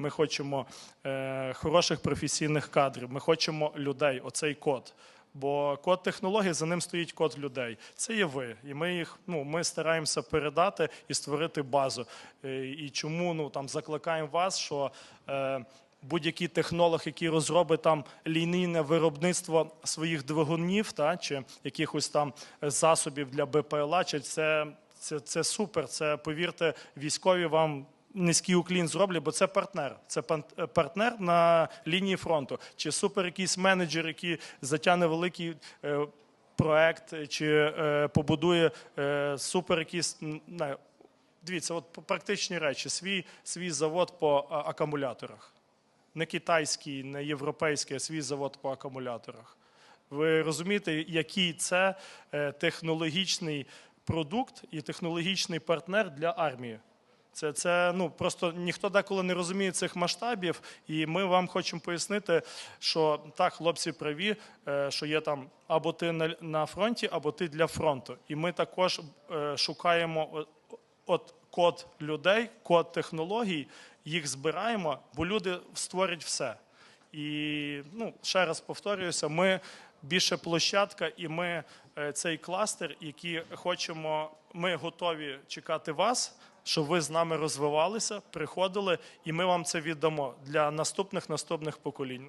Ми хочемо е, хороших професійних кадрів. Ми хочемо людей. Оцей код. Бо код технологій за ним стоїть код людей. Це є ви, і ми їх ну ми стараємося передати і створити базу. Е, І чому ну там закликаємо вас, що е, будь-який технолог, який розробить там лінійне виробництво своїх двигунів, та чи якихось там засобів для БПЛА, чи це, це, це супер. Це повірте, військові вам. Низький уклін зроблять, бо це партнер. Це е, партнер на лінії фронту. Чи супер якийсь менеджер, який затягне великий е, проект, чи е, побудує е, супер якийсь Дивіться, от практичні речі. Свій, свій завод по акумуляторах. Не китайський, не європейський, а свій завод по акумуляторах. Ви розумієте, який це технологічний продукт і технологічний партнер для армії. Це, це ну просто ніхто деколи не розуміє цих масштабів, і ми вам хочемо пояснити, що так, хлопці праві, е, що є там або ти на, фронті, або ти для фронту. І ми також е, шукаємо от код людей, код технологій, їх збираємо, бо люди створять все. І ну, ще раз повторююся, ми більше площадка, і ми е, цей кластер, який хочемо, ми готові чекати вас, щоб ви з нами розвивалися, приходили, і ми вам це віддамо для наступних наступних поколінь.